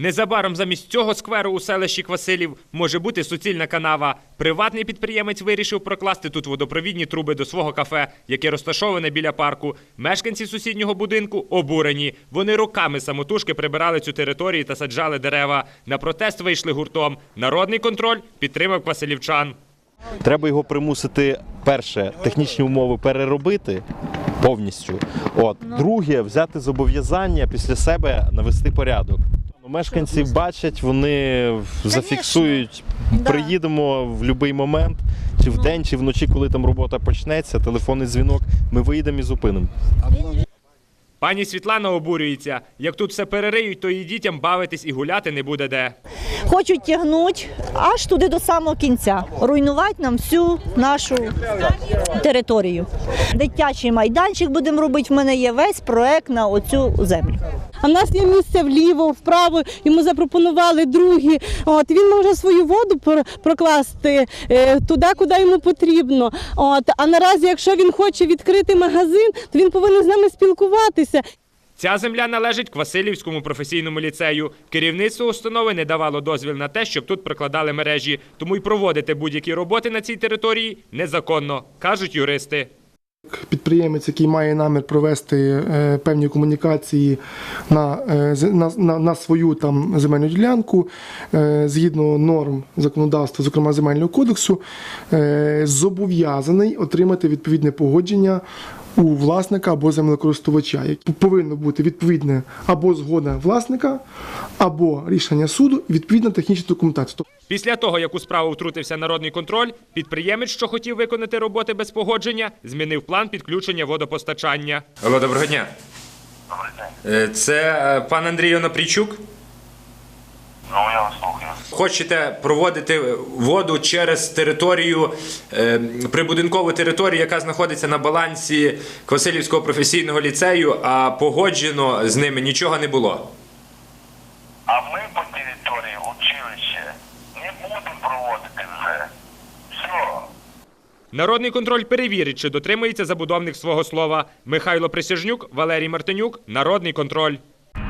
Незабаром замість цього скверу у селищі Квасилів може бути суцільна канава. Приватний підприємець вирішив прокласти тут водопровідні труби до свого кафе, яке розташоване біля парку. Мешканці сусіднього будинку обурені. Вони роками самотужки прибирали цю територію та саджали дерева. На протест вийшли гуртом. Народний контроль підтримав квасилівчан. Треба його примусити, перше, технічні умови переробити повністю. От друге, взяти зобов'язання після себе навести порядок. Мешканці бачать, вони зафіксують. Да. Приїдемо в будь-який момент, чи в день, чи вночі, коли там робота почнеться, телефонний дзвінок. Ми виїдемо і зупинимо. Пані Світлана обурюється. Як тут все перериють, то і дітям бавитись і гуляти не буде де. Хочуть тягнути аж туди до самого кінця, руйнувати нам всю нашу територію. Дитячий майданчик будемо робити. В мене є весь проект на оцю землю. А в нас є місце вліво, вправо. Йому запропонували другі. От він може свою воду пр- прокласти е, туди, куди йому потрібно. От а наразі, якщо він хоче відкрити магазин, то він повинен з нами спілкуватися. Ця земля належить Квасилівському професійному ліцею. Керівництво установи не давало дозвіл на те, щоб тут прокладали мережі, тому й проводити будь-які роботи на цій території незаконно, кажуть юристи. Підприємець, який має намір провести е, певні комунікації на, е, на, на, на свою там земельну ділянку е, згідно норм законодавства, зокрема земельного кодексу, зобов'язаний отримати відповідне погодження. У власника або землекористувача повинно бути відповідне або згода власника, або рішення суду, і відповідна технічна документація. Після того, як у справу втрутився народний контроль, підприємець, що хотів виконати роботи без погодження, змінив план підключення водопостачання. Алло, доброго дня. Е, Це е, пан Андрій Онопрійчук. Ну, я вас слухаю. Хочете проводити воду через територію, е, прибудинкову територію, яка знаходиться на балансі Квасилівського професійного ліцею, а погоджено з ними нічого не було. А ми по території училища не будемо проводити вже. Все. Народний контроль перевірить, чи дотримується забудовник свого слова. Михайло Присяжнюк, Валерій Мартинюк, Народний контроль.